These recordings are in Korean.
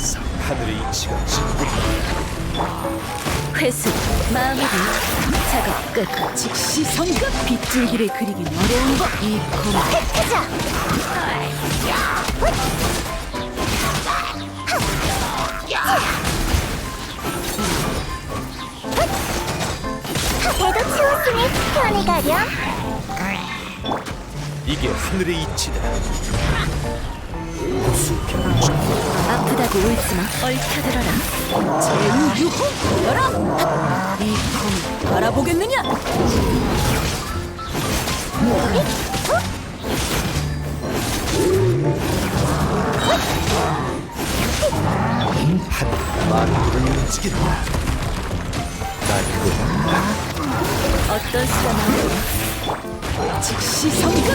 하늘의 이치가 진군한다. 회수 마무리 작업 끝. 즉시 성급 빗줄기를 그리긴 어려운 법이 검 배도 치웠으니 편히 가렴. 이게 하늘의 이치다 아프다고 울지마. 얽혀들어라. 제우유호 열어. 이 검을 알아보겠느냐? 만물을 움직인다 어떤 나오나 즉시 성급.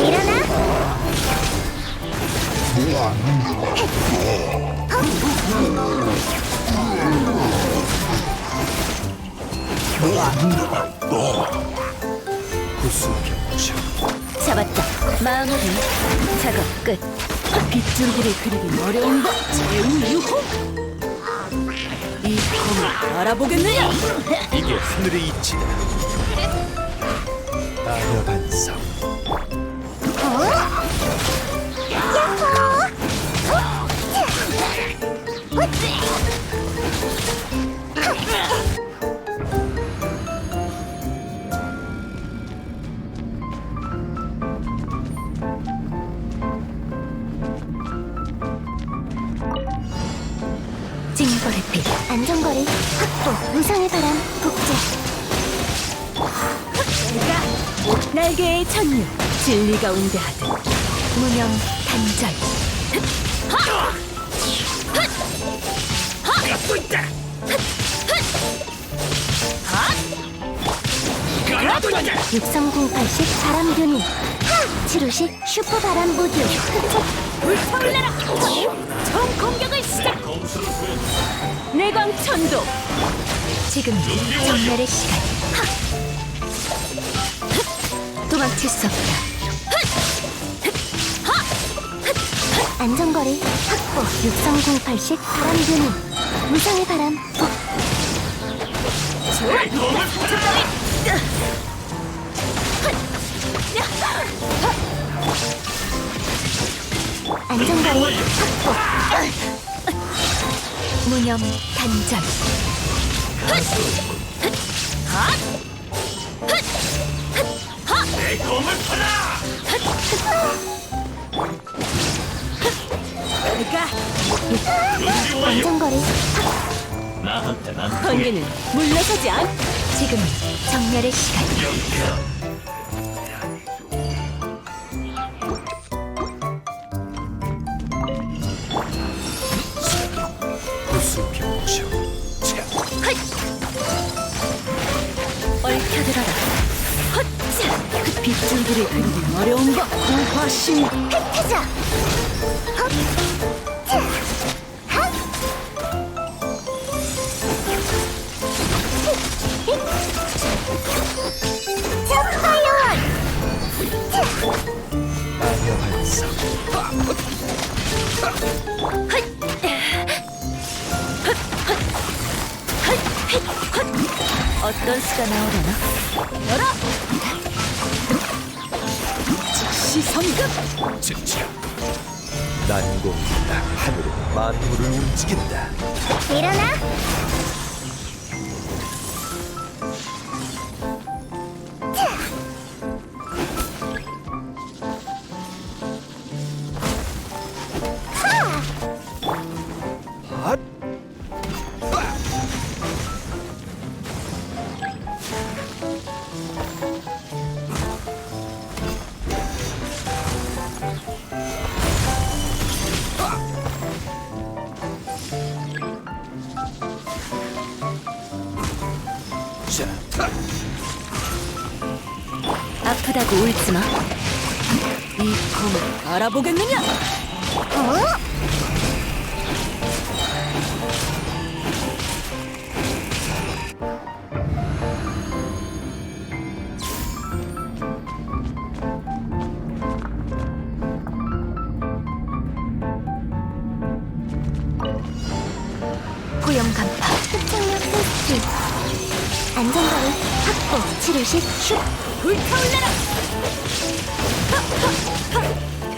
일어나. 잡았다. 마무리 작업 끝. 빗줄기를 그리긴 어려운 법 제우 유호 이 검을 알아보겠느냐? 이게 하늘의 이치다. 악의 반사 찡거리 빛 안전거리 확보. 무상의 바람 복제. 내가 날개의 천류 진리가 웅대하듯 무념 단절 육성공팔식 바람균이. 치루식 슈퍼 바람 모듈. 불타올라라! 총 공격을 시작! 내광 천도! 지금 정멸의 시간. 도망칠 수 없다. 안전거리 확보. 육성공팔식 바람균이. 무상의 바람. 복. 안전거리 확보. 무념 단절 안전거리 번개는 물러서지 않 지금 정멸의 시간 그 빗줄기를 그리긴 어려운 법 고화신 흩어져. 어떤 수가 나오려나 열어 즉시 난공이다 하늘은 만물을 움직인다 일어나. 아프다고 울지 마. 이 검을 알아보겠느냐? 어? 치료식 슉 불타올라라!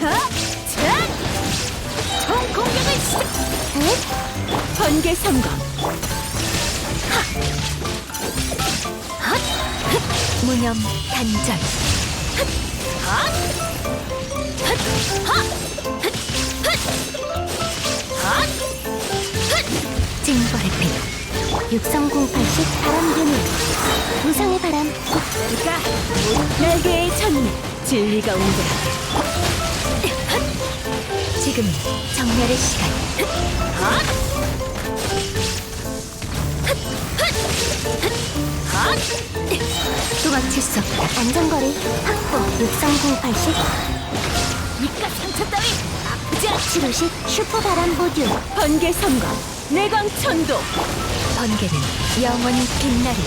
하! 자! 총 공격을 시작! 응? 번개 성공! 무념 단절! 징벌의 피63080 바람균이 무상의 바람. 그가 날개의 천리 진리가 온다. 지금 정렬의 시간. 도망칠 수 없다. 안전거리 확보. 63080 이깟 상처 따위. 아프지 않 치료식 슈퍼바람 모듈 번개 성공! 내광 천도! 번개는 영원히 빛나리.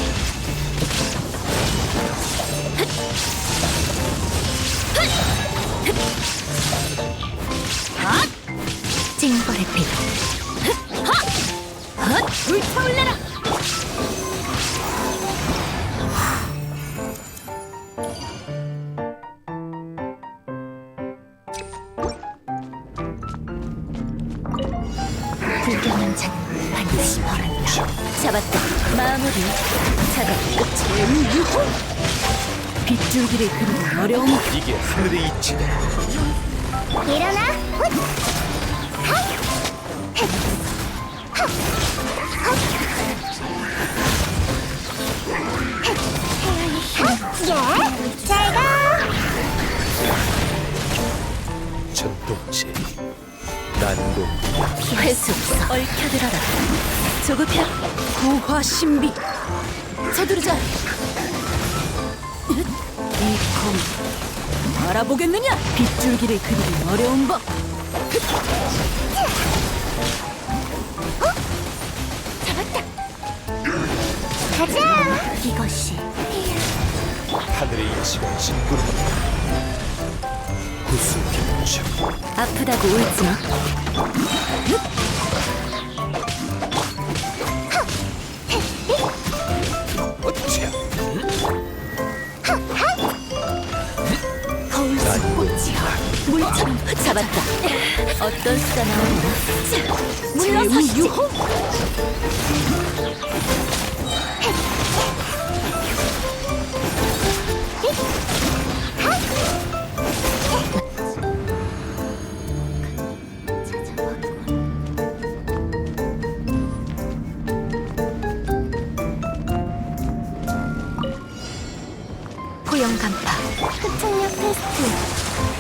징벌의 피 불타올라라! 빗줄기를 그리는 어려운 이게 하늘의 이치다. 일어나 훗! 핫! 헷! 핫! 헛! 헷! 예? 잘 가! 전동체. 난공 피할 수 없어. 얽혀들어라. 조급해. 고화 신비. 서두르자. 이검 알아보겠느냐? 빗줄기를 그리기 어려운 법. 가자! 이것이 하늘의 이치가 짓구른다. 구수병청. 아프다고 울지 마. 물처럼 잡았다. 어떤 수가 나오나? 물러서시지. 유호. 간파. 흡착력 테스트.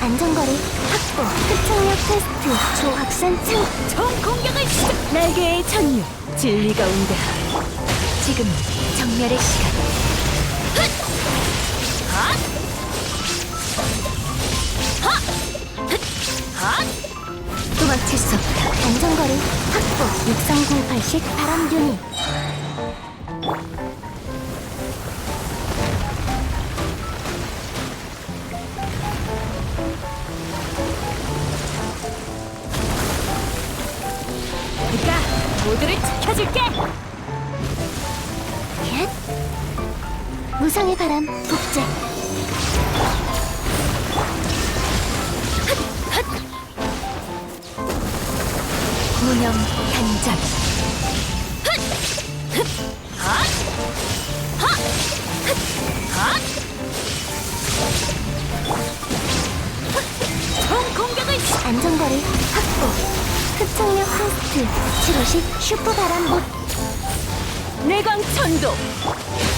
안전거리 확보. 흡착력 테스트. 조확산 창. 총 공격을 시작. 날개의 천류. 진리가 온다. 지금 정렬의 시간. 도망칠 수 없다. 안전거리 확보. 63080 바람균이 모두를 지켜줄게. 얏 무상의 바람 복제. 무념 단절 총 공격을. 안전거리 확보 흡착력 테스트. 치료식 슈퍼바람 못. 내광 천도.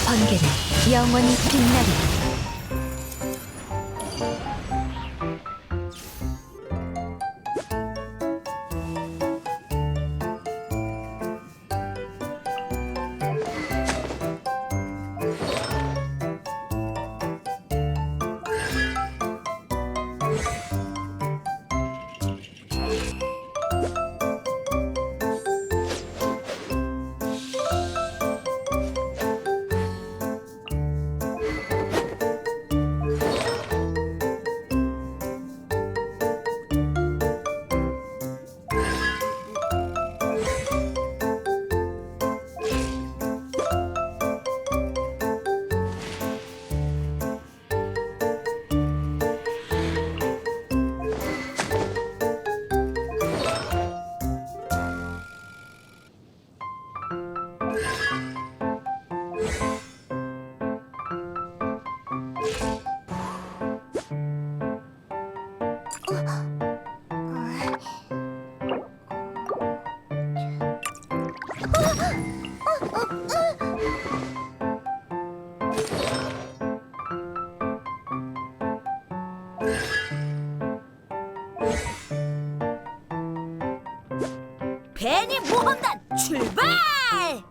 번개는 영원히 빛나리 출발!